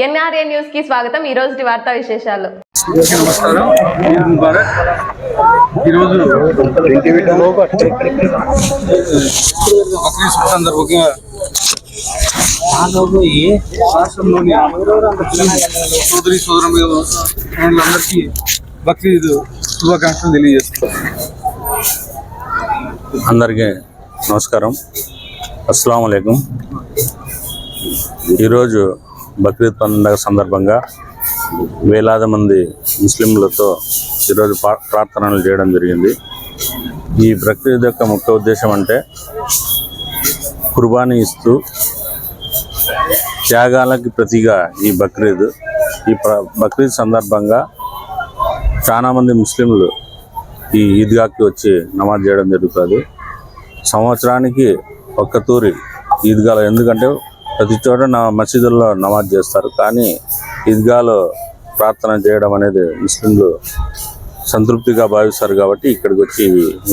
NRA న్యూస్కి స్వాగతం. ఈ రోజు వార్తా విశేషాలు. నమస్కారం. ఈరోజు సందర్భంగా రాష్ట్రంలోని సోదరి సోదరులందరికీ బక్రీద్ శుభాకాంక్షలు తెలియజేస్తున్నాం అందరికీ నమస్కారం. అస్సలం అయికం ఈరోజు బక్రీద్ పండుగ సందర్భంగా వేలాది మంది ముస్లింలతో ఈరోజు ప్రార్థనలు చేయడం జరిగింది. ఈ బక్రీద్ యొక్క ముఖ్య ఉద్దేశం అంటే కుర్బానీ ఇస్తూ త్యాగాలకి ప్రతిగా ఈ బక్రీద్ ఈ ప్ర- బక్రీద్ సందర్భంగా చాలామంది ముస్లింలు ఈ ఈద్గాకి వచ్చి నమాజ్ చేయడం జరుగుతుంది. సంవత్సరానికి ఒక్క తూరి ఈద్గాలో ఎందుకంటే ప్రతి చోట నా మసీదుల్లో నమాజ్ చేస్తారు. కానీ ఈద్గాలో ప్రార్థన చేయడం అనేది ముస్లింలు సంతృప్తిగా భావిస్తారు కాబట్టి ఇక్కడికి వచ్చి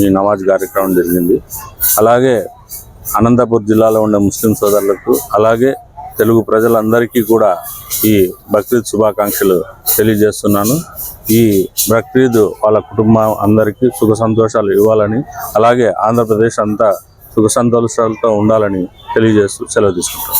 ఈ నమాజ్ కార్యక్రమం జరిగింది. అలాగే అనంతపూర్ జిల్లాలో ఉండే ముస్లిం సోదరులకు అలాగే తెలుగు ప్రజలందరికీ కూడా ఈ బక్రీద్ శుభాకాంక్షలు తెలియజేస్తున్నాను. ఈ బక్రీద్ వాళ్ళ కుటుంబం అందరికీ సుఖ సంతోషాలు ఇవ్వాలని అలాగే ఆంధ్రప్రదేశ్ అంతా సుఖ సంతోషాలతో ఉండాలని తెలియజేస్తూ సెలవు తీసుకుంటాం